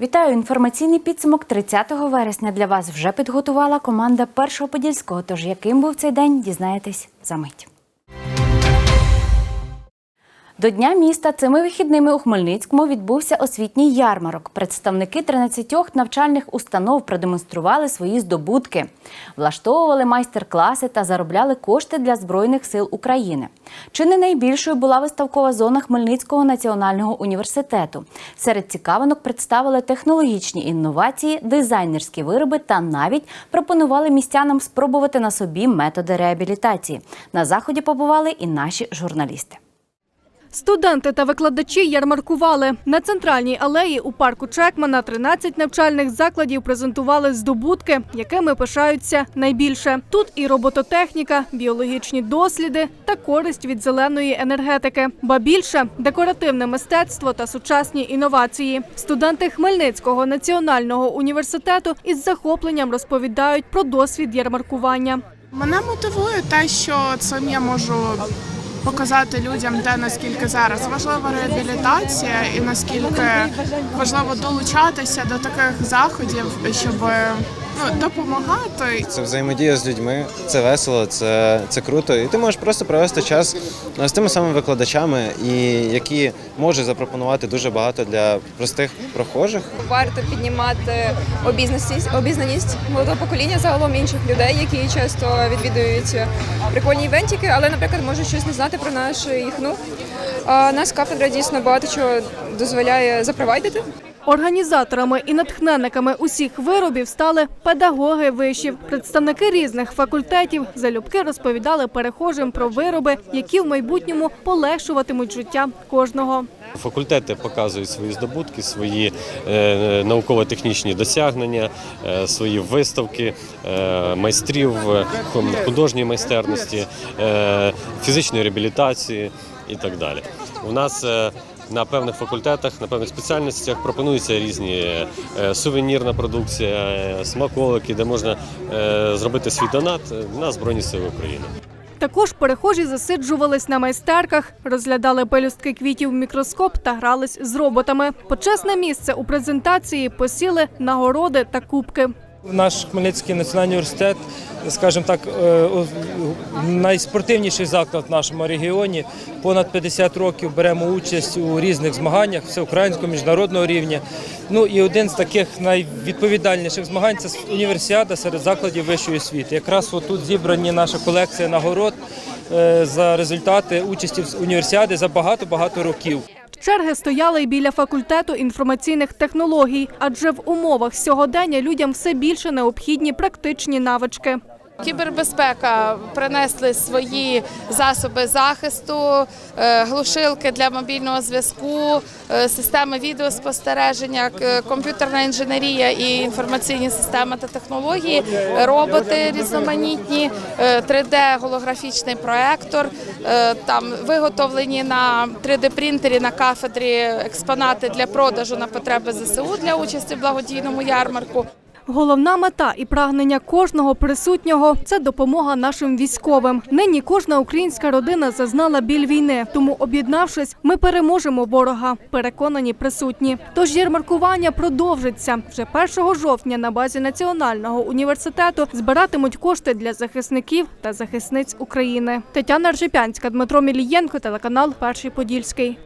Вітаю! Інформаційний підсумок 30 вересня для вас вже підготувала команда Першого Подільського. Тож яким був цей день, дізнаєтесь за мить. До Дня міста цими вихідними у Хмельницькому відбувся освітній ярмарок. Представники 13 навчальних установ продемонстрували свої здобутки, влаштовували майстер-класи та заробляли кошти для Збройних сил України. Чи не найбільшою була виставкова зона Хмельницького національного університету? Серед цікавинок представили технологічні інновації, дизайнерські вироби та навіть пропонували містянам спробувати на собі методи реабілітації. На заході побували і наші журналісти. Студенти та викладачі ярмаркували. На центральній алеї у парку Чекмана 13 навчальних закладів презентували здобутки, якими пишаються найбільше. Тут і робототехніка, біологічні досліди та користь від зеленої енергетики. Ба більше декоративне мистецтво та сучасні інновації. Студенти Хмельницького національного університету із захопленням розповідають про досвід ярмаркування. Мене мотивує те, що цим я можу показати людям, те наскільки зараз важлива реабілітація і наскільки важливо долучатися до таких заходів, щоб ну, допомагати. Це взаємодія з людьми, це весело, це, це круто. І ти можеш просто провести час з тими самими викладачами, і які можуть запропонувати дуже багато для простих прохожих. Варто піднімати обізнаність, обізнаність молодого покоління, загалом інших людей, які часто відвідують прикольні івентики, але, наприклад, можуть щось не знати про нашу їхну. Нас кафедра дійсно багато чого дозволяє запровадити. Організаторами і натхненниками усіх виробів стали педагоги вишів. Представники різних факультетів залюбки розповідали перехожим про вироби, які в майбутньому полегшуватимуть життя кожного. Факультети показують свої здобутки, свої е, науково-технічні досягнення, е, свої виставки е, майстрів художньої майстерності, фізичної реабілітації і так далі. У нас е, на певних факультетах, на певних спеціальностях пропонуються різні е, сувенірна продукція, е, смаколики, де можна зробити свій донат на Збройні Сили України. Також перехожі засиджувались на майстерках, розглядали пелюстки квітів в мікроскоп та грались з роботами. Почесне місце у презентації посіли нагороди та кубки. Наш Хмельницький національний університет, скажімо так, е, найспортивніший заклад в нашому регіоні. Понад 50 років беремо участь у різних змаганнях всеукраїнського міжнародного рівня. Ну і один з таких найвідповідальніших змагань це універсіада серед закладів вищої освіти. Якраз тут зібрані наша колекція нагород е, за результати участі в універсіади за багато-багато років. Черги стояли й біля факультету інформаційних технологій, адже в умовах сьогодення людям все більше необхідні практичні навички. Кібербезпека принесли свої засоби захисту, е, глушилки для мобільного зв'язку, е, системи відеоспостереження, комп'ютерна інженерія і інформаційні системи та технології, роботи різноманітні, 3D-голографічний проектор. е, Там виготовлені на 3D-принтері на кафедрі експонати для продажу на потреби ЗСУ для участі в благодійному ярмарку. Головна мета і прагнення кожного присутнього це допомога нашим військовим. Нині кожна українська родина зазнала біль війни, тому об'єднавшись, ми переможемо ворога. Переконані присутні. Тож ярмаркування продовжиться вже 1 жовтня на базі національного університету. Збиратимуть кошти для захисників та захисниць України. Тетяна Ржепянська, Дмитро Мілієнко, телеканал Перший Подільський.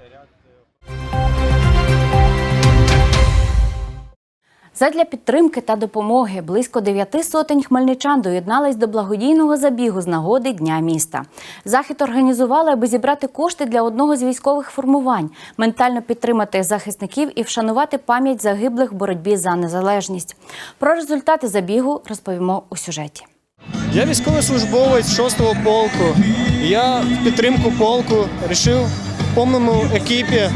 Задля підтримки та допомоги близько дев'яти сотень хмельничан доєднались до благодійного забігу з нагоди Дня міста. Захід організували, аби зібрати кошти для одного з військових формувань, ментально підтримати захисників і вшанувати пам'ять загиблих в боротьбі за незалежність. Про результати забігу розповімо у сюжеті. Я військовослужбовець 6-го полку. Я в підтримку полку вирішив повному екіпі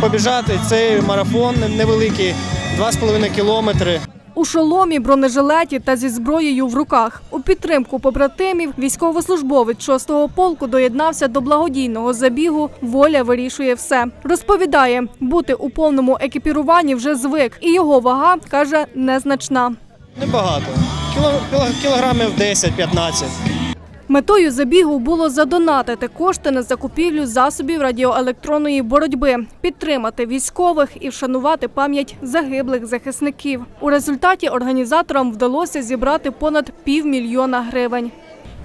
побіжати цей марафон невеликий 2,5 кілометри. У шоломі, бронежилеті та зі зброєю в руках. У підтримку побратимів військовослужбовець 6-го полку доєднався до благодійного забігу Воля вирішує все. Розповідає, бути у повному екіпіруванні вже звик, і його вага каже незначна. Небагато. Кіло, кіло- кілограмів 10-15. Метою забігу було задонатити кошти на закупівлю засобів радіоелектронної боротьби, підтримати військових і вшанувати пам'ять загиблих захисників. У результаті організаторам вдалося зібрати понад півмільйона гривень.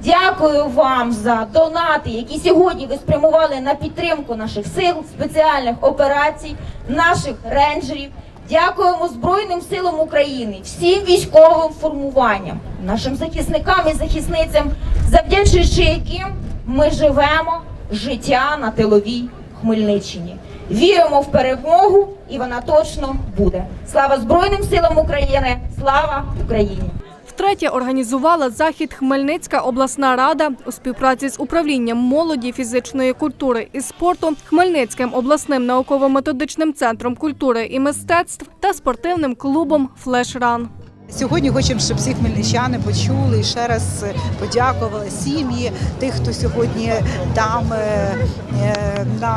Дякую вам за донати, які сьогодні ви спрямували на підтримку наших сил, спеціальних операцій, наших рейнджерів. Дякуємо Збройним силам України, всім військовим формуванням, нашим захисникам і захисницям, завдячуючи яким ми живемо життя на тиловій Хмельниччині. Віримо в перемогу, і вона точно буде. Слава Збройним силам України! Слава Україні! Втретє організувала захід Хмельницька обласна рада у співпраці з управлінням молоді, фізичної культури і спорту, Хмельницьким обласним науково-методичним центром культури і мистецтв та спортивним клубом Флешран. Сьогодні хочемо, щоб всі хмельничани почули і ще раз подякували сім'ї тих, хто сьогодні там е, е, на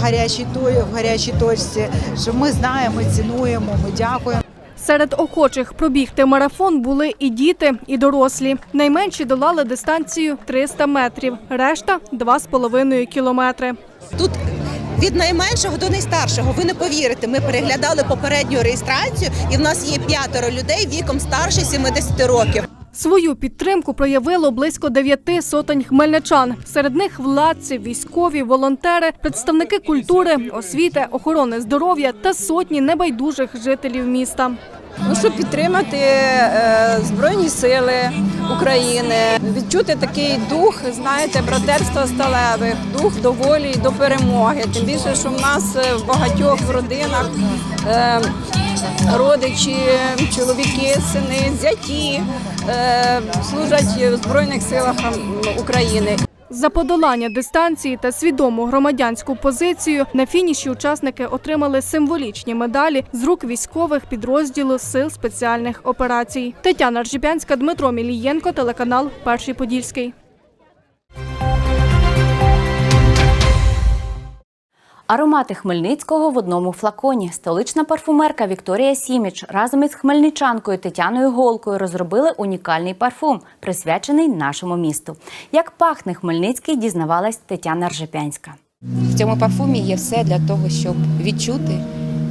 гарячій той, в гарячій точці. Що ми знаємо, цінуємо, ми дякуємо. Серед охочих пробігти марафон були і діти, і дорослі. Найменші долали дистанцію 300 метрів, решта 2,5 кілометри. Тут від найменшого до найстаршого. Ви не повірите. Ми переглядали попередню реєстрацію, і в нас є п'ятеро людей віком старше 70 років. Свою підтримку проявило близько дев'яти сотень хмельничан. Серед них владці, військові, волонтери, представники культури, освіти, охорони здоров'я та сотні небайдужих жителів міста. Ну, щоб підтримати е, Збройні Сили України, відчути такий дух, знаєте, братерства сталевих, дух до волі і до перемоги. Тим більше, що в нас е, в багатьох родинах е, родичі, чоловіки, сини, зяті е, служать в Збройних силах України. За подолання дистанції та свідому громадянську позицію на фініші учасники отримали символічні медалі з рук військових підрозділу сил спеціальних операцій. Тетяна Ржіпянська, Дмитро Мілієнко, телеканал Перший Подільський. Аромати Хмельницького в одному флаконі. Столична парфумерка Вікторія Сіміч разом із хмельничанкою Тетяною Голкою розробили унікальний парфум, присвячений нашому місту. Як пахне Хмельницький, дізнавалась Тетяна Ржепянська. В цьому парфумі є все для того, щоб відчути,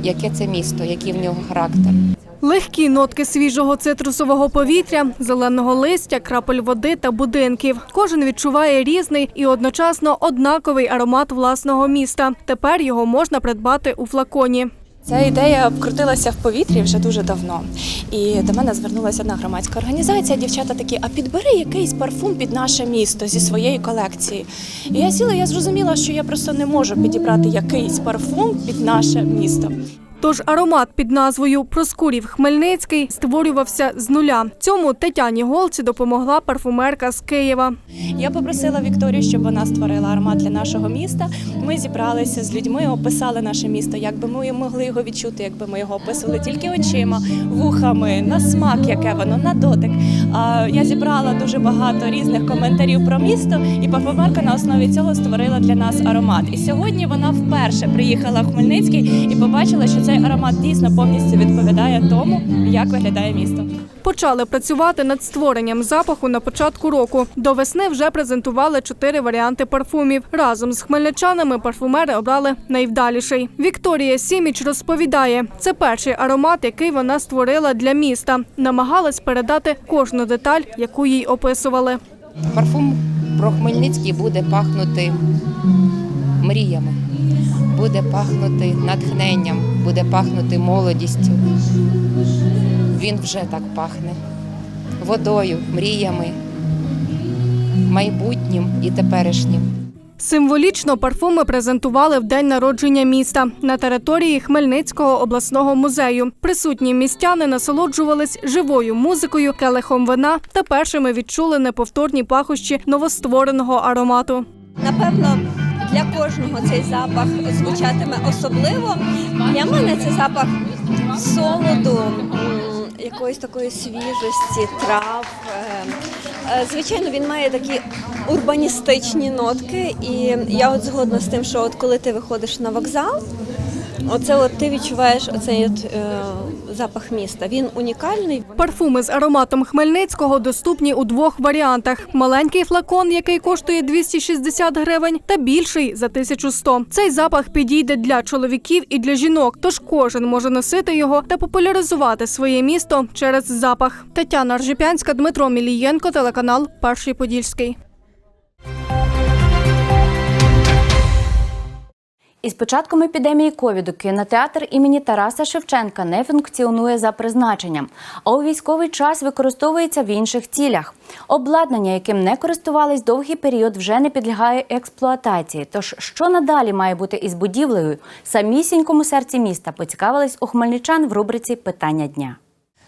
яке це місто, який в нього характер. Легкі нотки свіжого цитрусового повітря, зеленого листя, крапель води та будинків. Кожен відчуває різний і одночасно однаковий аромат власного міста. Тепер його можна придбати у флаконі. Ця ідея вкрутилася в повітрі вже дуже давно. І до мене звернулася одна громадська організація. Дівчата такі, а підбери якийсь парфум під наше місто зі своєї колекції. І я сіла, я зрозуміла, що я просто не можу підібрати якийсь парфум під наше місто. Тож аромат під назвою Проскурів Хмельницький створювався з нуля. Цьому Тетяні Голці допомогла парфумерка з Києва. Я попросила Вікторію, щоб вона створила аромат для нашого міста. Ми зібралися з людьми, описали наше місто, як би ми могли його відчути, якби ми його описували тільки очима, вухами, на смак, яке воно, на дотик. А я зібрала дуже багато різних коментарів про місто, і парфумерка на основі цього створила для нас аромат. І сьогодні вона вперше приїхала в Хмельницький і побачила, що цей аромат дійсно повністю відповідає тому, як виглядає місто. Почали працювати над створенням запаху на початку року. До весни вже презентували чотири варіанти парфумів. Разом з хмельничанами парфумери обрали найвдаліший. Вікторія Сіміч розповідає, це перший аромат, який вона створила для міста. Намагалась передати кожну деталь, яку їй описували. Парфум про Хмельницький буде пахнути мріями, буде пахнути натхненням, буде пахнути молодістю. Він вже так пахне водою, мріями, майбутнім і теперішнім. Символічно парфуми презентували в день народження міста на території Хмельницького обласного музею. Присутні містяни насолоджувались живою музикою, келихом вина та першими відчули неповторні пахощі новоствореного аромату. Напевно, для кожного цей запах звучатиме особливо. Для мене це запах солоду, якоїсь такої свіжості, трав. Е, е, Звичайно, він має такі урбаністичні нотки, і я от згодна з тим, що от коли ти виходиш на вокзал, оце от ти відчуваєш оцей от, е, запах міста. Він унікальний. Парфуми з ароматом Хмельницького доступні у двох варіантах: маленький флакон, який коштує 260 гривень, та більший за 1100. Цей запах підійде для чоловіків і для жінок, тож кожен може носити його та популяризувати своє місто через запах. Тетяна Ржепянська, Дмитро Мілієнко, телеканал Перший Подільський. Із початком епідемії ковіду кінотеатр імені Тараса Шевченка не функціонує за призначенням, а у військовий час використовується в інших цілях. Обладнання, яким не користувались довгий період, вже не підлягає експлуатації. Тож, що надалі має бути із будівлею, самісінькому серці міста поцікавились у хмельничан в рубриці Питання дня.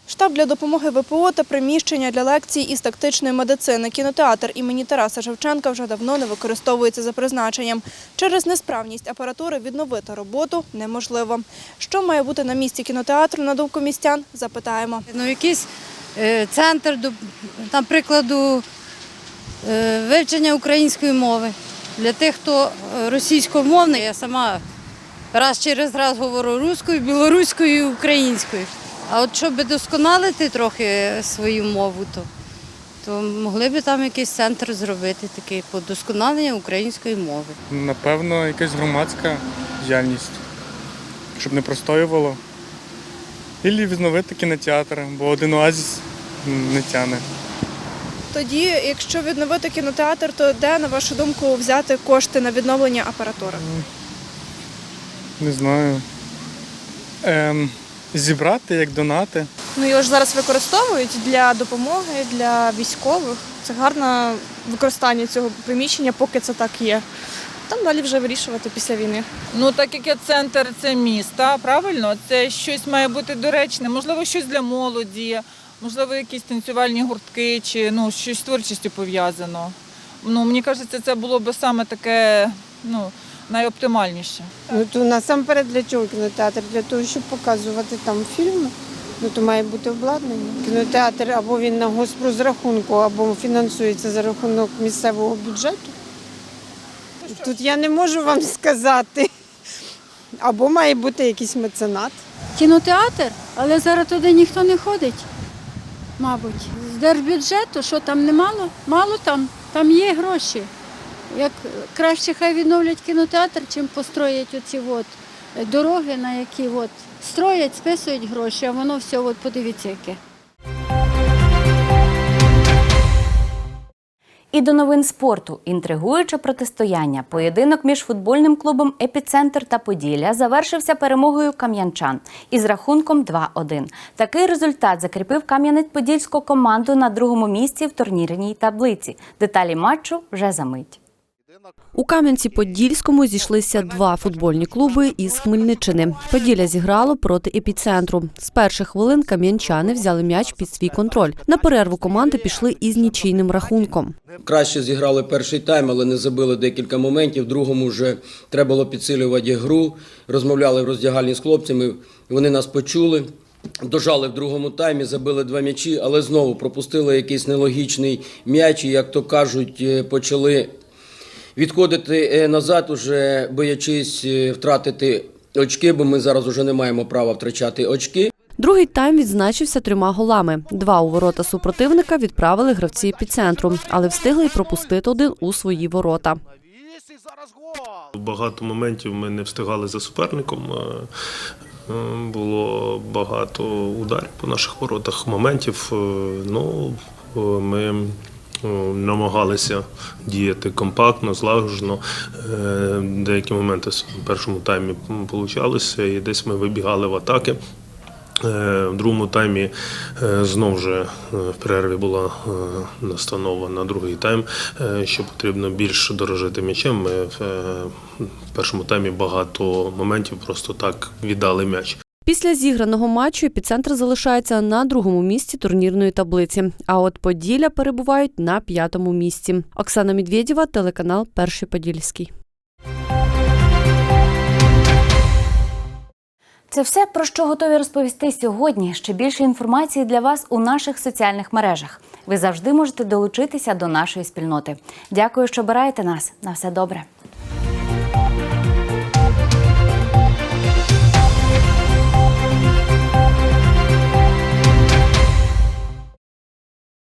Штаб для допомоги ВПО та приміщення для лекцій із тактичної медицини. Кінотеатр імені Тараса Шевченка вже давно не використовується за призначенням. Через несправність апаратури відновити роботу неможливо. Що має бути на місці кінотеатру на думку містян? Запитаємо. Ну, якийсь е, центр, наприклад, е, вивчення української мови. Для тих, хто е, російськомовний, я сама раз через раз говорю руською, білоруською і українською. А от щоб досконалити трохи свою мову, то, то могли б там якийсь центр зробити такий по досконаленню української мови. Напевно, якась громадська діяльність, щоб не простоювало. Ілі відновити кінотеатр, бо один оазіс не тяне. Тоді, якщо відновити кінотеатр, то де, на вашу думку, взяти кошти на відновлення апаратури? Не знаю. Ем, зібрати як донати. Ну його ж зараз використовують для допомоги для військових. Це гарне використання цього приміщення, поки це так є. Там далі вже вирішувати після війни. Ну, так як я центр це міста, правильно, це щось має бути доречне, можливо, щось для молоді, можливо, якісь танцювальні гуртки чи ну, щось з творчістю пов'язано. Ну, мені кажеться, це було б саме таке ну, найоптимальніше. Ну то насамперед для чого кінотеатр? Для того, щоб показувати там фільми. Ну то має бути обладнання. Кінотеатр або він на госпрозрахунку, або фінансується за рахунок місцевого бюджету. Тут я не можу вам сказати. Або має бути якийсь меценат. Кінотеатр, але зараз туди ніхто не ходить, мабуть. З держбюджету, що там немало? Мало там, там є гроші. Як краще хай відновлять кінотеатр, чим построять оці от е, дороги, на які от строять, списують гроші, а воно все, от подивіться яке. І до новин спорту інтригуюче протистояння. Поєдинок між футбольним клубом Епіцентр та Поділля завершився перемогою кам'янчан із рахунком 2-1. Такий результат закріпив Кам'янець-Подільську команду на другому місці в турнірній таблиці. Деталі матчу вже за мить. У Кам'янці-Подільському зійшлися два футбольні клуби із Хмельниччини. Поділля зіграло проти епіцентру. З перших хвилин кам'янчани взяли м'яч під свій контроль. На перерву команди пішли із нічийним рахунком. Краще зіграли перший тайм, але не забили декілька моментів. В другому вже треба було підсилювати гру. Розмовляли в роздягальні з хлопцями. Вони нас почули. Дожали в другому таймі, забили два м'ячі, але знову пропустили якийсь нелогічний м'яч. І, як то кажуть, е, почали відходити е, назад, уже боячись е, втратити очки, бо ми зараз уже не маємо права втрачати очки. Другий тайм відзначився трьома голами. Два у ворота супротивника відправили гравці епіцентру, але встигли й пропустити один у свої ворота. Багато моментів ми не встигали за суперником. Е, Було багато ударів по наших воротах, моментів. Ну, ми намагалися діяти компактно, злагоджено. Е, Деякі моменти в першому таймі получалися, і десь ми вибігали в атаки. Е, В другому таймі е, знов же е, в перерві була настанова на другий тайм, що потрібно більш дорожити м'ячем. Ми в першому таймі багато моментів просто так віддали м'яч. Після зіграного матчу епіцентр залишається на другому місці турнірної таблиці. А от Поділля перебувають на п'ятому місці. Оксана Медведєва, телеканал Перший Подільський. Це все про що готові розповісти сьогодні. Ще більше інформації для вас у наших соціальних мережах. Ви завжди можете долучитися до нашої спільноти. Дякую, що обираєте нас. На все добре.